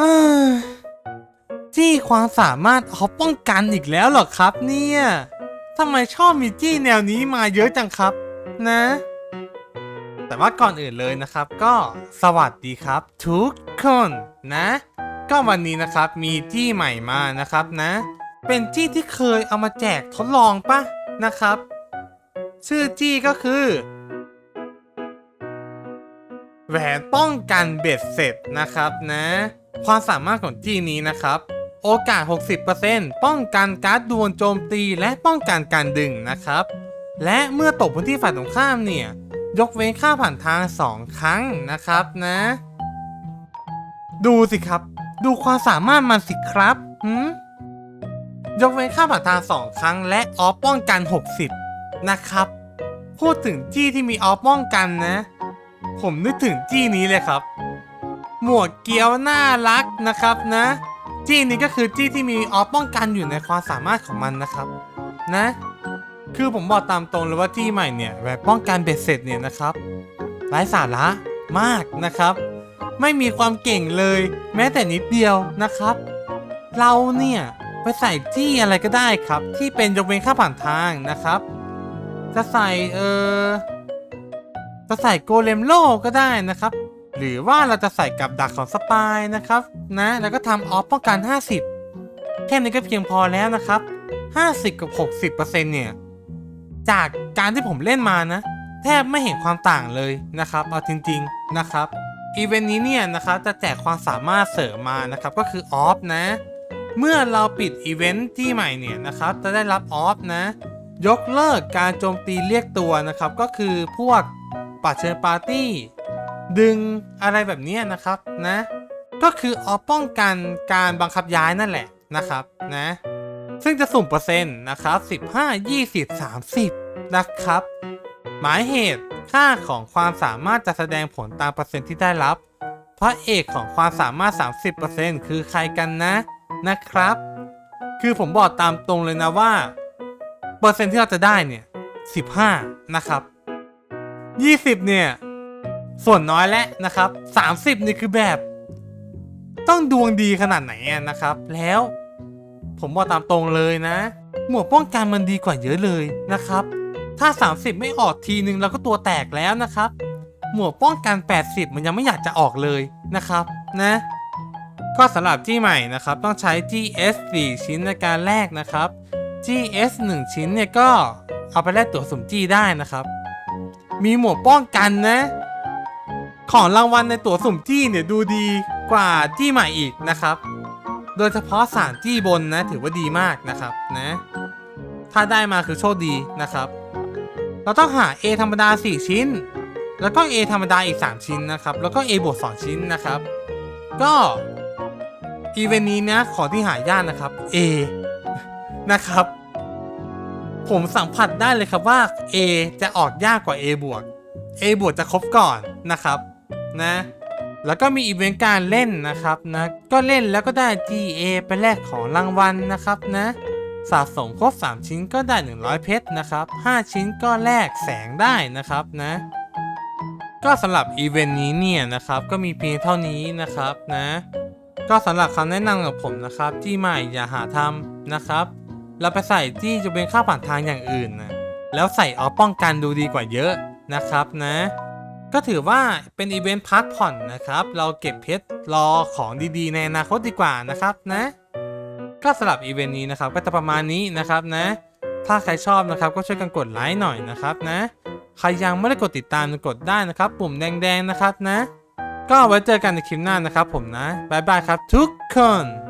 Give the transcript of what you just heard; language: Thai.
เอ้ยจี้ความสามารถออฟป้องกันอีกแล้วเหรอครับ เนี่ยทำไมชอบมีจี้แนวนี้มาเยอะจังครับ นะ แต่ว่าก่อนอื่นเลยนะครับ ก็สวัสดีครับ ทุกคนนะ ก็วันนี้นะครับมีจี้ใหม่มานะครับนะ เป็นจี้ที่เคยเอามาแจกทดลองปะนะครับ ชื่อจี้ก็คือแหวนป้องกันเบ็ดเสร็จนะครับนะ ความสามารถของจี้นี้นะครับ โอกาส 60%ป้องกันการ์ดดวลโจมตีและป้องกันการดึงนะครับ และเมื่อตกพื้นที่ฝ่ายตรงข้ามเนี่ย ยกเว้นค่าผ่านทาง 2 ครั้งนะครับนะ ดูสิครับ ดูความสามารถมันสิครับหืมยกเว้นค่าผ่านทาง 2 ครั้ง และออฟป้องกัน 60 นะครับ พูดถึงจี้ที่มีออฟป้องกันนะ ผมนึกถึงจี้นี้เลยครับ หมวกเกียวน่ารักนะครับนะจี้นี้ก็คือจี้ที่มีออฟป้องกันอยู่ในความสามารถของมันนะครับ นะ คือผมบอกตามตรงเลยว่าจี้ใหม่เนี่ยแบบป้องกันเบ็ดเสร็จเนี่ยนะครับไร้สาระมากนะครับ ไม่มีความเก่งเลย แม้แต่นิดเดียวนะครับ เราเนี่ยไปใส่จี้อะไรก็ได้ครับ ที่เป็นยกเว้นค่าผ่านทางนะครับ จะใส่เออจะใส่โกเลมโลก็ได้นะครับ หรือว่าเราจะใส่กับดักของสปายนะครับนะแล้วก็ทำออฟป้องกัน 50 แค่นี้ก็เพียงพอแล้วนะครับ 50 กับ 60%เนี่ยจากการที่ผมเล่นมานะ แทบไม่เห็นความต่างเลยนะครับ เอาจริงๆนะครับอีเวนต์นี้เนี่ยนะครับจะแจกความสามารถเสริมมานะครับก็คือออฟนะ เมื่อเราปิดอีเวนต์ที่ใหม่เนี่ยนะครับจะได้รับออฟนะยกเลิกการโจมตีเรียกตัวนะครับ ก็คือพวกปัดเชิญปาร์ตี้ ดึงอะไรแบบนี้นะครับนะ ก็คือออฟป้องกันการบังคับย้ายนั่นแหละนะครับนะ ซึ่งจะสุ่มเปอร์เซ็นต์นะครับ15 20 30 นะครับ หมายเหตุค่าของความสามารถจะแสดงผลตามเปอร์เซ็นต์ที่ได้รับพระเอกของความสามารถ 30%คือใครกันนะนะครับ คือผมบอกตามตรงเลยนะว่า เปอร์เซ็นต์ที่เราจะได้เนี่ย 15 นะครับ 20 เนี่ย ส่วนน้อยแล้วนะครับ 30 นี่คือแบบ ต้องดวงดีขนาดไหนนะครับ แล้ว ผมบอกตามตรงเลยนะ หมวกป้องกันมันดีกว่าเยอะเลยนะครับ ถ้า 30 ไม่ออกทีนึงเราก็ตัวแตกแล้วนะครับ หมวกป้องกัน 80 มันยังไม่อยากจะออกเลยนะครับนะ ก็สำหรับที่ใหม่นะครับ ต้องใช้ GS 4 ชิ้นในการแลกนะครับ GS 1 ชิ้นเนี่ยก็เอาไปแลกตั๋วสมจี้ได้นะครับ มีหมวกป้องกันนะ ของรางวัลในตั๋วสุ่มจี้เนี่ยดูดีกว่าจี้ใหม่อีกนะครับ โดยเฉพาะสารจี้บนนะถือว่าดีมากนะครับนะ ถ้าได้มาคือโชคดีนะครับ เราต้องหา A ธรรมดา 4 ชิ้น แล้วก็ A ธรรมดาอีก 3 ชิ้นนะครับ แล้วก็ A บวก2ชิ้นนะครับ ก็อีเวนต์นี้นะขอที่หายากนะครับ A นะครับ ผมสัมผัสได้เลยครับว่า A จะออกยากกว่า A บวก A บวกจะครบก่อนนะครับ นะ แล้วก็มีอีเวนต์การเล่นนะครับนะ ก็เล่นแล้วก็ได้ GA ไปแลกของรางวัลนะครับนะ สะสมครบ 3 ชิ้นก็ได้ 100 เพชรนะครับ 5 ชิ้นก็แลกแสงได้นะครับนะ ก็สำหรับอีเวนต์นี้เนี่ยนะครับก็มีเพียงเท่านี้นะครับนะก็สำหรับคำแนะนำกับผมนะครับ ที่ใหม่อย่าหาทำนะครับ เราไปใส่ที่จะเป็นค่าผ่านทางอย่างอื่นนะแล้วใส่ออป้องกันดูดีกว่าเยอะนะครับนะ ก็ถือว่าเป็นอีเวนต์พักผ่อนนะครับ เราเก็บเพชรรอของดีๆ ในอนาคตดีกว่านะครับนะ ก็สำหรับอีเวนต์นี้นะครับก็จะประมาณนี้นะครับนะ ถ้าใครชอบนะครับก็ช่วยกันกดไลค์หน่อยนะครับนะ ใครยังไม่ได้กดติดตามกดได้นะครับ ปุ่มแดงๆนะครับนะ ก็ไว้เจอกันในคลิปหน้านะครับผมนะบ๊ายบายครับทุกคน